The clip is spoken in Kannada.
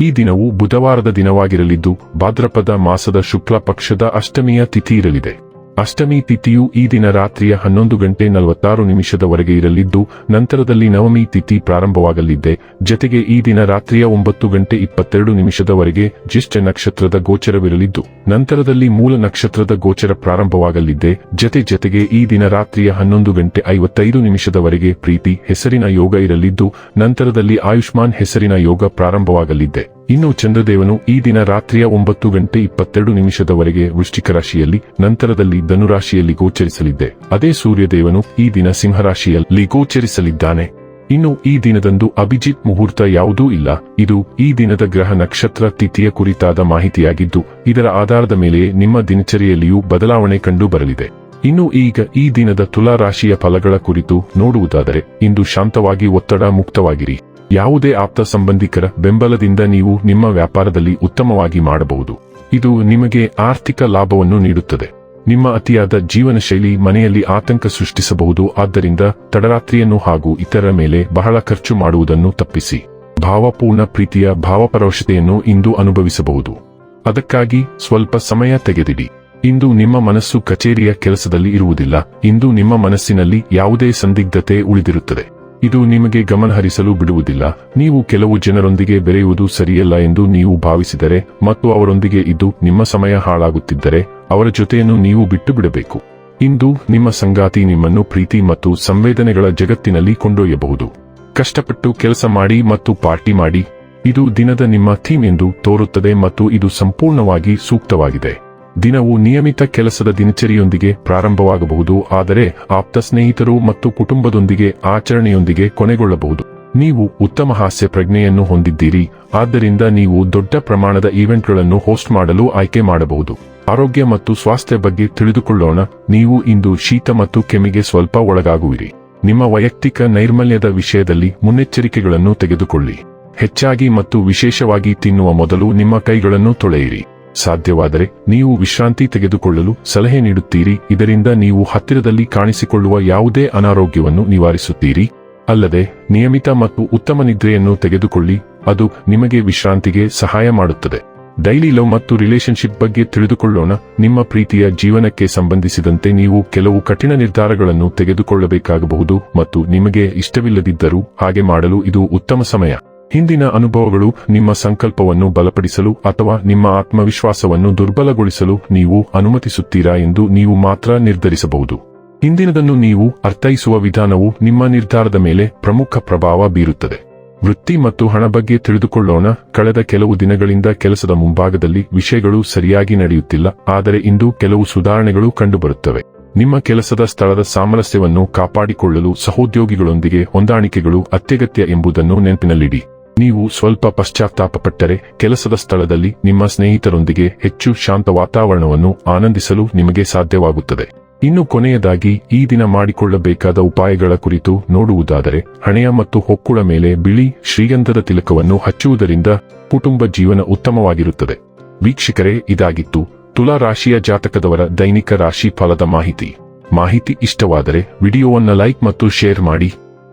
ಈ ದಿನವು ಬುಧವಾರದ ದಿನವಾಗಿರಲಿದ್ದು ಭಾದ್ರಪದ ಮಾಸದ ಶುಕ್ಲ ಪಕ್ಷದ ಅಷ್ಟಮಿಯ ತಿಥಿ ಇರಲಿದೆ ಅಷ್ಟಮಿ ತಿಥಿಯು ಈ ದಿನ ರಾತ್ರಿಯ ಹನ್ನೊಂದು ಗಂಟೆ ನಲವತ್ತಾರು ನಿಮಿಷದವರೆಗೆ ಇರಲಿದ್ದು, ನಂತರದಲ್ಲಿ ನವಮಿ ತಿಥಿ ಪ್ರಾರಂಭವಾಗಲಿದೆ. ಜತೆಗೆ ಈ ದಿನ ರಾತ್ರಿಯ ಒಂಬತ್ತು ಗಂಟೆ ಇಪ್ಪತ್ತೆರಡು ನಿಮಿಷದವರೆಗೆ ಜ್ಯೇಷ್ಠ ನಕ್ಷತ್ರದ ಗೋಚರವಿರಲಿದ್ದು, ನಂತರದಲ್ಲಿ ಮೂಲ ನಕ್ಷತ್ರದ ಗೋಚರ ಪ್ರಾರಂಭವಾಗಲಿದೆ. ಜತೆ ಜತೆಗೆ ಈ ದಿನ ರಾತ್ರಿಯ ಹನ್ನೊಂದು ಗಂಟೆ ಐವತ್ತೈದು ನಿಮಿಷದವರೆಗೆ ಪ್ರೀತಿ, ಹೆಸರಿನ ಯೋಗ ಇರಲಿದ್ದು, ನಂತರದಲ್ಲಿ ಆಯುಷ್ಮಾನ್ ಹೆಸರಿನ ಯೋಗ ಪ್ರಾರಂಭವಾಗಲಿದೆ. ಇನ್ನು ಚಂದ್ರದೇವನು ಈ ದಿನ ರಾತ್ರಿಯ ಒಂಬತ್ತು ಗಂಟೆ ಇಪ್ಪತ್ತೆರಡು ನಿಮಿಷದವರೆಗೆ ವೃಶ್ಚಿಕ ರಾಶಿಯಲ್ಲಿ ನಂತರದಲ್ಲಿ ಧನುರಾಶಿಯಲ್ಲಿ ಗೋಚರಿಸಲಿದ್ದೆ. ಅದೇ ಸೂರ್ಯದೇವನು ಈ ದಿನ ಸಿಂಹರಾಶಿಯಲ್ಲಿ ಗೋಚರಿಸಲಿದ್ದಾನೆ. ಇನ್ನು ಈ ದಿನದಂದು ಅಭಿಜಿತ್ ಮುಹೂರ್ತ ಯಾವುದೂ ಇಲ್ಲ. ಇದು ಈ ದಿನದ ಗ್ರಹ ನಕ್ಷತ್ರ ತಿಥಿಯ ಕುರಿತಾದ ಮಾಹಿತಿಯಾಗಿದ್ದು, ಇದರ ಆಧಾರದ ಮೇಲೆ ನಿಮ್ಮ ದಿನಚರಿಯಲ್ಲಿಯೂ ಬದಲಾವಣೆ ಕಂಡು ಬರಲಿದೆ. ಇನ್ನು ಈಗ ಈ ದಿನದ ತುಲಾ ರಾಶಿಯ ಫಲಗಳ ಕುರಿತು ನೋಡುವುದಾದರೆ, ಇಂದು ಶಾಂತವಾಗಿ ಒತ್ತಡ ಮುಕ್ತವಾಗಿರಿ. ಯಾವುದೇ ಆಪ್ತ ಸಂಬಂಧಿಕರ ಬೆಂಬಲದಿಂದ ನೀವು ನಿಮ್ಮ ವ್ಯಾಪಾರದಲ್ಲಿ ಉತ್ತಮವಾಗಿ ಮಾಡಬಹುದು. ಇದು ನಿಮಗೆ ಆರ್ಥಿಕ ಲಾಭವನ್ನು ನೀಡುತ್ತದೆ. ನಿಮ್ಮ ಅತಿಯಾದ ಜೀವನ ಶೈಲಿ ಮನೆಯಲ್ಲಿ ಆತಂಕ ಸೃಷ್ಟಿಸಬಹುದು. ಆದ್ದರಿಂದ ತಡರಾತ್ರಿಯನ್ನು ಹಾಗೂ ಇತರರ ಮೇಲೆ ಬಹಳ ಖರ್ಚು ಮಾಡುವುದನ್ನು ತಪ್ಪಿಸಿ. ಭಾವಪೂರ್ಣ ಪ್ರೀತಿಯ ಭಾವಪರೋಷತೆಯನ್ನು ಇಂದು ಅನುಭವಿಸಬಹುದು. ಅದಕ್ಕಾಗಿ ಸ್ವಲ್ಪ ಸಮಯ ತೆಗೆದಿಡಿ. ಇಂದು ನಿಮ್ಮ ಮನಸ್ಸು ಕಚೇರಿಯ ಕೆಲಸದಲ್ಲಿ ಇರುವುದಿಲ್ಲ. ಇಂದು ನಿಮ್ಮ ಮನಸ್ಸಿನಲ್ಲಿ ಯಾವುದೇ ಸಂದಿಗ್ಧತೆ ಉಳಿದಿರುತ್ತದೆ. ಇದು ನಿಮಗೆ ಗಮನಹರಿಸಲು ಬಿಡುವುದಿಲ್ಲ. ನೀವು ಕೆಲವು ಜನರೊಂದಿಗೆ ಬೆರೆಯುವುದು ಸರಿಯಲ್ಲ ಎಂದು ನೀವು ಭಾವಿಸಿದರೆ ಮತ್ತು ಅವರೊಂದಿಗೆ ಇದು ನಿಮ್ಮ ಸಮಯ ಹಾಳಾಗುತ್ತಿದ್ದರೆ ಅವರ ಜೊತೆಯನ್ನು ನೀವು ಬಿಟ್ಟು ಬಿಡಬೇಕು ಇಂದು ನಿಮ್ಮ ಸಂಗಾತಿ ನಿಮ್ಮನ್ನು ಪ್ರೀತಿ ಮತ್ತು ಸಂವೇದನೆಗಳ ಜಗತ್ತಿನಲ್ಲಿ ಕೊಂಡೊಯ್ಯಬಹುದು. ಕಷ್ಟಪಟ್ಟು ಕೆಲಸ ಮಾಡಿ ಮತ್ತು ಪಾರ್ಟಿ ಮಾಡಿ. ಇದು ದಿನದ ನಿಮ್ಮ ಥೀಮ್ ಎಂದು ತೋರುತ್ತದೆ ಮತ್ತು ಇದು ಸಂಪೂರ್ಣವಾಗಿ ಸೂಕ್ತವಾಗಿದೆ. ದಿನವು ನಿಯಮಿತ ಕೆಲಸದ ದಿನಚರಿಯೊಂದಿಗೆ ಪ್ರಾರಂಭವಾಗಬಹುದು, ಆದರೆ ಆಪ್ತ ಸ್ನೇಹಿತರು ಮತ್ತು ಕುಟುಂಬದೊಂದಿಗೆ ಆಚರಣೆಯೊಂದಿಗೆ ಕೊನೆಗೊಳ್ಳಬಹುದು. ನೀವು ಉತ್ತಮ ಹಾಸ್ಯ ಪ್ರಜ್ಞೆಯನ್ನು ಹೊಂದಿದ್ದೀರಿ, ಆದ್ದರಿಂದ ನೀವು ದೊಡ್ಡ ಪ್ರಮಾಣದ ಈವೆಂಟ್ಗಳನ್ನು ಹೋಸ್ಟ್ ಮಾಡಲು ಆಯ್ಕೆ ಮಾಡಬಹುದು. ಆರೋಗ್ಯ ಮತ್ತು ಸ್ವಾಸ್ಥ್ಯ ಬಗ್ಗೆ ತಿಳಿದುಕೊಳ್ಳೋಣ, ನೀವು ಇಂದು ಶೀತ ಮತ್ತು ಕೆಮ್ಮಿಗೆ ಸ್ವಲ್ಪ ಒಳಗಾಗುವಿರಿ. ನಿಮ್ಮ ವೈಯಕ್ತಿಕ ನೈರ್ಮಲ್ಯದ ವಿಷಯದಲ್ಲಿ ಮುನ್ನೆಚ್ಚರಿಕೆಗಳನ್ನು ತೆಗೆದುಕೊಳ್ಳಿ. ಹೆಚ್ಚಾಗಿ ಮತ್ತು ವಿಶೇಷವಾಗಿ ತಿನ್ನುವ ಮೊದಲು ನಿಮ್ಮ ಕೈಗಳನ್ನು ತೊಳೆಯಿರಿ. ಸಾಧ್ಯವಾದರೆ ನೀವು ವಿಶ್ರಾಂತಿ ತೆಗೆದುಕೊಳ್ಳಲು ಸಲಹೆ ನೀಡುತ್ತೀರಿ. ಇದರಿಂದ ನೀವು ಹತ್ತಿರದಲ್ಲಿ ಕಾಣಿಸಿಕೊಳ್ಳುವ ಯಾವುದೇ ಅನಾರೋಗ್ಯವನ್ನು ನಿವಾರಿಸುತ್ತೀರಿ. ಅಲ್ಲದೆ, ನಿಯಮಿತ ಮತ್ತು ಉತ್ತಮ ನಿದ್ರೆಯನ್ನು ತೆಗೆದುಕೊಳ್ಳಿ. ಅದು ನಿಮಗೆ ವಿಶ್ರಾಂತಿಗೆ ಸಹಾಯ ಮಾಡುತ್ತದೆ. ಡೈಲಿ ಲವ್ ಮತ್ತು ರಿಲೇಶನ್ಶಿಪ್ ಬಗ್ಗೆ ತಿಳಿದುಕೊಳ್ಳೋಣ. ನಿಮ್ಮ ಪ್ರೀತಿಯ ಜೀವನಕ್ಕೆ ಸಂಬಂಧಿಸಿದಂತೆ ನೀವು ಕೆಲವು ಕಠಿಣ ನಿರ್ಧಾರಗಳನ್ನು ತೆಗೆದುಕೊಳ್ಳಬೇಕಾಗಬಹುದು ಮತ್ತು ನಿಮಗೆ ಇಷ್ಟವಿಲ್ಲದಿದ್ದರೂ ಹಾಗೆ ಮಾಡಲು ಇದು ಉತ್ತಮ ಸಮಯ. ಹಿಂದಿನ ಅನುಭವಗಳು ನಿಮ್ಮ ಸಂಕಲ್ಪವನ್ನು ಬಲಪಡಿಸಲು ಅಥವಾ ನಿಮ್ಮ ಆತ್ಮವಿಶ್ವಾಸವನ್ನು ದುರ್ಬಲಗೊಳಿಸಲು ನೀವು ಅನುಮತಿಸುತ್ತೀರಾ ಎಂದು ನೀವು ಮಾತ್ರ ನಿರ್ಧರಿಸಬಹುದು. ಹಿಂದಿನದನ್ನು ನೀವು ಅರ್ಥೈಸುವ ವಿಧಾನವು ನಿಮ್ಮ ನಿರ್ಧಾರದ ಮೇಲೆ ಪ್ರಮುಖ ಪ್ರಭಾವ ಬೀರುತ್ತದೆ. ವೃತ್ತಿ ಮತ್ತು ಹಣ ಬಗ್ಗೆ ತಿಳಿದುಕೊಳ್ಳೋಣ. ಕಳೆದ ಕೆಲವು ದಿನಗಳಿಂದ ಕೆಲಸದ ಮುಂಭಾಗದಲ್ಲಿ ವಿಷಯಗಳು ಸರಿಯಾಗಿ ನಡೆಯುತ್ತಿಲ್ಲ. ಆದರೆ ಇಂದು ಕೆಲವು ಸುಧಾರಣೆಗಳು ಕಂಡುಬರುತ್ತವೆ. ನಿಮ್ಮ ಕೆಲಸದ ಸ್ಥಳದ ಸಾಮರಸ್ಯವನ್ನು ಕಾಪಾಡಿಕೊಳ್ಳಲು ಸಹೋದ್ಯೋಗಿಗಳೊಂದಿಗೆ ಹೊಂದಾಣಿಕೆಗಳು ಅತ್ಯಗತ್ಯ ಎಂಬುದನ್ನು ನೆನಪಿನಲ್ಲಿಡಿ. ನೀವು ಸ್ವಲ್ಪ ಪಶ್ಚಾತ್ತಾಪಪಟ್ಟರೆ ಕೆಲಸದ ಸ್ಥಳದಲ್ಲಿ ನಿಮ್ಮ ಸ್ನೇಹಿತರೊಂದಿಗೆ ಹೆಚ್ಚು ಶಾಂತ ವಾತಾವರಣವನ್ನು ಆನಂದಿಸಲು ನಿಮಗೆ ಸಾಧ್ಯವಾಗುತ್ತದೆ. ಇನ್ನು ಕೊನೆಯದಾಗಿ, ಈ ದಿನ ಮಾಡಿಕೊಳ್ಳಬೇಕಾದ ಉಪಾಯಗಳ ಕುರಿತು ನೋಡುವುದಾದರೆ, ಹಣೆಯ ಮತ್ತು ಹೊಕ್ಕುಳ ಮೇಲೆ ಬಿಳಿ, ಶ್ರೀಗಂಧದ ತಿಲಕವನ್ನು ಹಚ್ಚುವುದರಿಂದ ಕುಟುಂಬ ಜೀವನ ಉತ್ತಮವಾಗಿರುತ್ತದೆ. ವೀಕ್ಷಕರೇ, ಇದಾಗಿತ್ತು ತುಲಾ ರಾಶಿಯ ಜಾತಕದವರ ದೈನಿಕ ರಾಶಿ ಫಲದ ಮಾಹಿತಿ. ಮಾಹಿತಿ ಇಷ್ಟವಾದರೆ ವಿಡಿಯೋವನ್ನು ಲೈಕ್ ಮತ್ತು ಶೇರ್ ಮಾಡಿ.